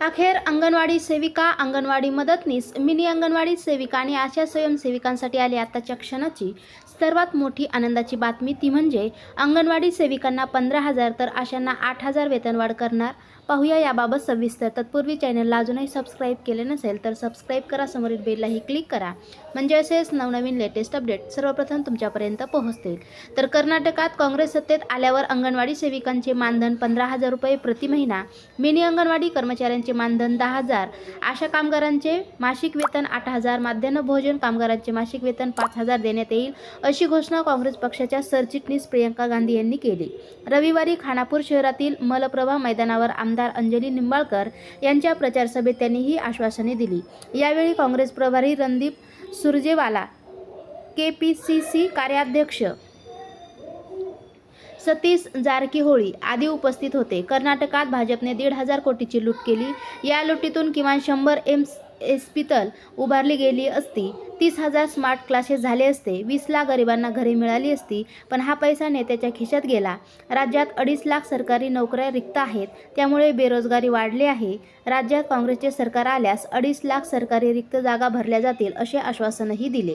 अखेर अंगणवाडी सेविका अंगणवाडी मदतनीस मिनी अंगणवाडी सेविका आणि आशा स्वयंसेविकांसाठी आली आताच्या क्षणाची सर्वात मोठी आनंदाची बातमी ती म्हणजे अंगणवाडी सेविकांना पंधरा हजार तर आशांना आठ हजार वेतनवाढ करणार. पाहूया याबाबत सविस्तर. तत्पूर्वी चॅनलला अजूनही सबस्क्राईब केले नसेल तर सबस्क्राईब करा. समोरील बेललाही क्लिक करा. म्हणजे असेच नवनवीन लेटेस्ट अपडेट सर्वप्रथम तुमच्यापर्यंत पोहोचतील. तर कर्नाटकात काँग्रेस सत्तेत आल्यावर अंगणवाडी सेविकांचे मानधन पंधरा हजार रुपये प्रति महिना. मिनी अंगणवाडी कर्मचाऱ्यांचे मानधन दहा हजार. आशा कामगारांचे मासिक वेतन आठ हजार. माध्यान्ह भोजन कामगारांचे मासिक वेतन पाच हजार देण्यात येईल अशी घोषणा काँग्रेस पक्षाच्या सरचिटणीस प्रियंका गांधी यांनी केली. रविवारी खानापूर शहरातील मलप्रभा मैदानावर आमदार अंजली निंबाळकर यांच्या प्रचारसभेत त्यांनी ही आश्वासने दिली. यावेळी काँग्रेस प्रभारी Randeep Surjewala K P C C कार्याध्यक्ष सतीश जारकीहोळी आदी उपस्थित होते. कर्नाटकात भाजपने दीड हजार कोटीची लूट केली. या लुटीतून किमान शंभर एम्स हॉस्पिटल उभारली गेली असती. तीस हजार स्मार्ट क्लासेस झाले असते. वीस लाख गरिबांना घरे मिळाली असती पण हा पैसा नेत्याच्या खिशात गेला. राज्यात अडीच लाख सरकारी नोकऱ्या रिक्त आहेत. त्यामुळे बेरोजगारी वाढली आहे. राज्यात काँग्रेसचे सरकार आल्यास अडीच लाख सरकारी रिक्त जागा भरल्या जातील असे आश्वासनही दिले.